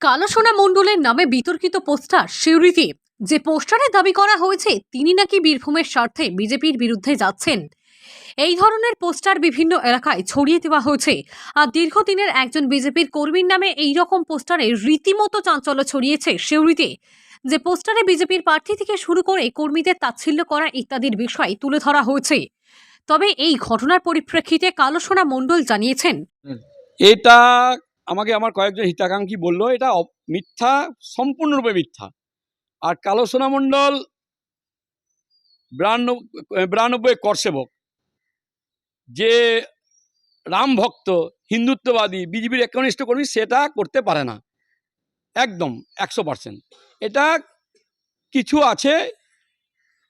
কালোসোনা মণ্ডলের নামে বিতর্কিত পোস্টার সিউড়িতে। যে পোস্টারে দাবি করা হয়েছে, তিনি নাকি বীরভূমের স্বার্থে বিজেপির বিরুদ্ধে যাচ্ছেন। এই ধরনের পোস্টার বিভিন্ন এলাকায় ছড়িয়ে দেওয়া হয়েছে। আর দীর্ঘদিনের একজন বিজেপির কর্মীর নামে এই রকম পোস্টারে রীতিমতো চাঞ্চল্য ছড়িয়েছে সিউড়িতে। যে পোস্টারে বিজেপির প্রার্থী থেকে শুরু করে কর্মীদের তাচ্ছিল্য করা ইত্যাদির বিষয় তুলে ধরা হয়েছে। তবে এই ঘটনার পরিপ্রেক্ষিতে কালোসোনা মণ্ডল জানিয়েছেন। এটা আমাকে আমার কয়েকজন হিতাকাঙ্ক্ষী বলল, এটা মিথ্যা, সম্পূর্ণরূপে মিথ্যা। আর কালো সোনা মণ্ডল বিরানব্বই বিরানব্বই করসেবক যে রাম ভক্ত, হিন্দুত্ববাদী, বিজেপির একনিষ্ঠ কর্মী, সেটা করতে পারে না। একদম, একশো পার্সেন্ট। এটা কিছু আছে,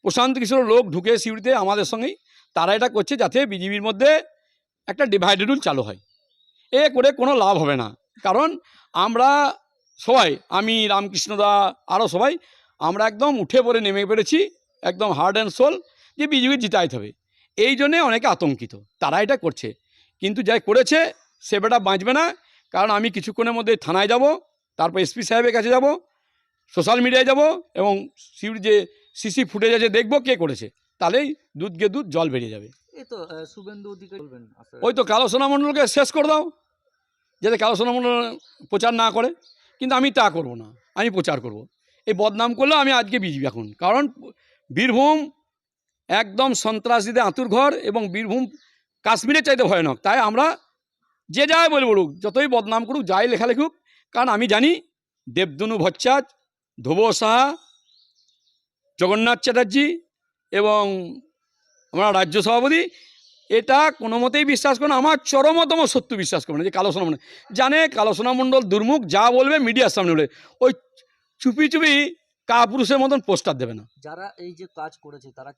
প্রশান্ত কিশোর লোক ঢুকে সিউড়িতে আমাদের সঙ্গেই, তারা এটা করছে যাতে বিজেপির মধ্যে একটা ডিভাইডেড রুল চালু হয়। এ করে কোনো লাভ হবে না। কারণ আমরা সবাই আমি রামকৃষ্ণদা আরও সবাই আমরা একদম উঠে পড়ে নেমে পেরেছি একদম হার্ড অ্যান্ড সোল যে বিজেপি জিতাইতে হবে। এই জন্যে অনেকে আতঙ্কিত তারা এটা করছে। কিন্তু যাই করেছে সে বেটা বাঁচবে না কারণ আমি কিছুক্ষণের মধ্যে থানায় যাব তারপর এসপি সাহেবের কাছে যাব সোশ্যাল মিডিয়ায় যাব এবং সিউড় যে সিসি ফুটেজ আছে দেখব কে করেছে তাহলেই দুধ গে দুধ জল বেরিয়ে যাবে। আচ্ছা, ওই তো কালো সোনা মণ্ডলকে শেষ করে দাও। যাতে কালো সোনা মণ্ডল প্রচার না করে, কিন্তু আমি তা করব না, আমি প্রচার করব। এই বদনাম করলেও আমি আজকে বিজেপি এখন, কারণ বীরভূম একদম সন্ত্রাসীদের আঁতুর ঘর এবং বীরভূম কাশ্মীরের চাইতে ভয়ানক। তাই আমরা যে যাই বলে বলুক, যতই বদনাম করুক, যাই লেখা লেখুক, কারণ আমি জানি দেবদনু ভট্টাচ ধ্রুব সাহা, জগন্নাথ চ্যাটার্জি এবং আমরা রাজ্য সভাপতি এটা কোনো মতেই বিশ্বাস করে না, আমার চরমতম সত্য বিশ্বাস করে না, যে কালো সোনা মণ্ডল জানে কালো সোনা মণ্ডল দুর্মুখ, যা বলবে মিডিয়ার সামনে বলে ওই চুপি চুপি কাপুরুষের মতন পোস্টার দেবে না। যারা এই যে কাজ করেছে, তারা